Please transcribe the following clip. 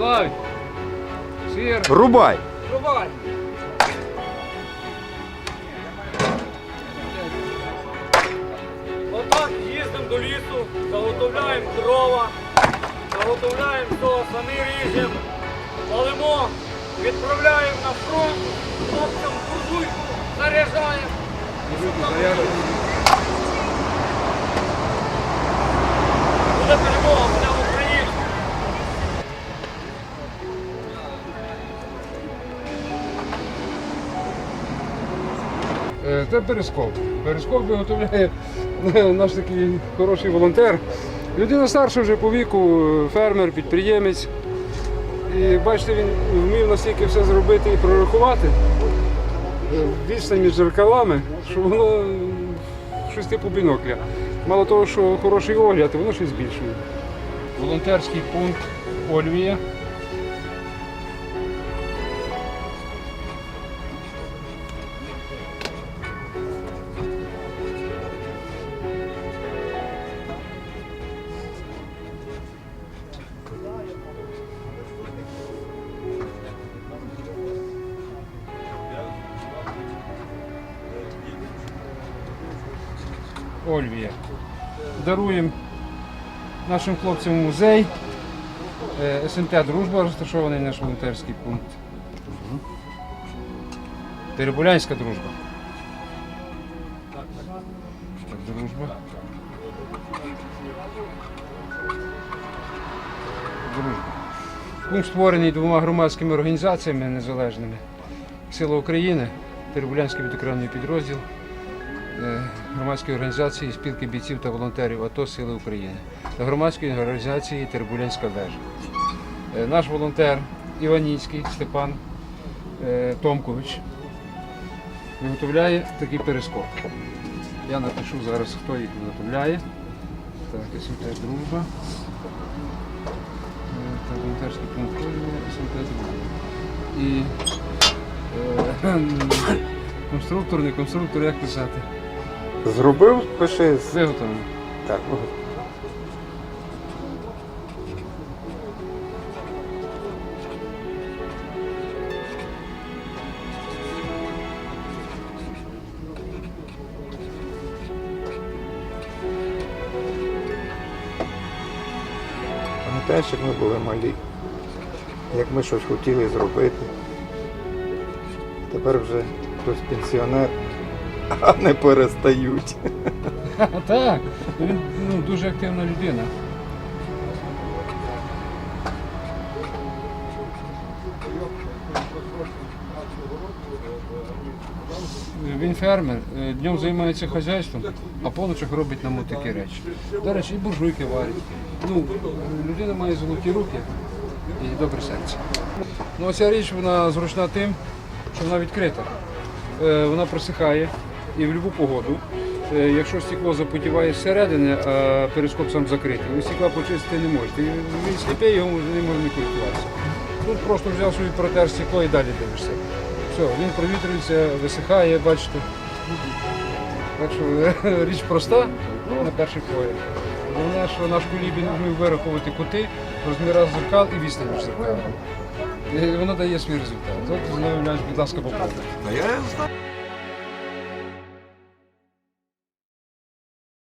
Славік. Сир. Рубай! Рубай. Отак їздимо до лісу, заготовляємо дрова, заготовляємо то, самі ріжемо, палимо, відправляємо на фронт, хлопцям буржуйку заряджаємо. Це перископ. Перископ виготовляє наш такий хороший волонтер. Людина старша вже по віку, фермер, підприємець. І бачите, він вмів настільки все зробити і прорахувати е, відстань між зеркалами, що воно е, щось типу бінокля. Мало того, що хороший огляд, воно й збільшує. Волонтерський пункт Ольвія. Ольвія. Даруємо нашим хлопцям музей. Е, СНТ Дружба розташований наш волонтерський пункт. Теребулянська дружба. Дружба. Дружба. Пункт створений двома громадськими організаціями незалежними. Сила України, Теребулянський відокремлений підрозділ громадської організації спілки бійців та волонтерів АТО Сили України та громадської організації Тербулянська вежа. Е, Наш волонтер Іваніцький Степан е, Томкович виготовляє такий перископ. Я напишу зараз, хто їх виготовляє. Так, СМТ Дружба. Е, Так, волонтерський пункт СМТ Дружба. І е, конструктор, не конструктор, як писати? Зробив, пиши. з- Виготовлено. Так. Пам'ятаєш, як ми були малі, як ми щось хотіли зробити. Тепер вже хтось пенсіонер, а не перестають. Так, він ну, дуже активна людина. Він фермер, е, днем займається хазяйством, а по ночах робить нам такі речі. До речі, і буржуйки варить. Ну, людина має золоті руки і добре серце. Ну, ця річ вона зручна тим, що вона відкрита. Е, Вона просихає і в будь-яку погоду. Е, Якщо стекло запотіває зсередини, а перископ сам закритий, ви стекла почистити не можете. Він сліпий, його не можна користуватися. Тут просто взяв собі протер стекло і далі дивишся. Все, він провітрюється, висихає, бачите. Так що річ проста на перший погляд. Головне, що наш колібін вмів вираховувати кути, розміри зеркал і відстань між. І воно дає свій результат. От замовляєш, будь ласка, попробуйте. А я знаю.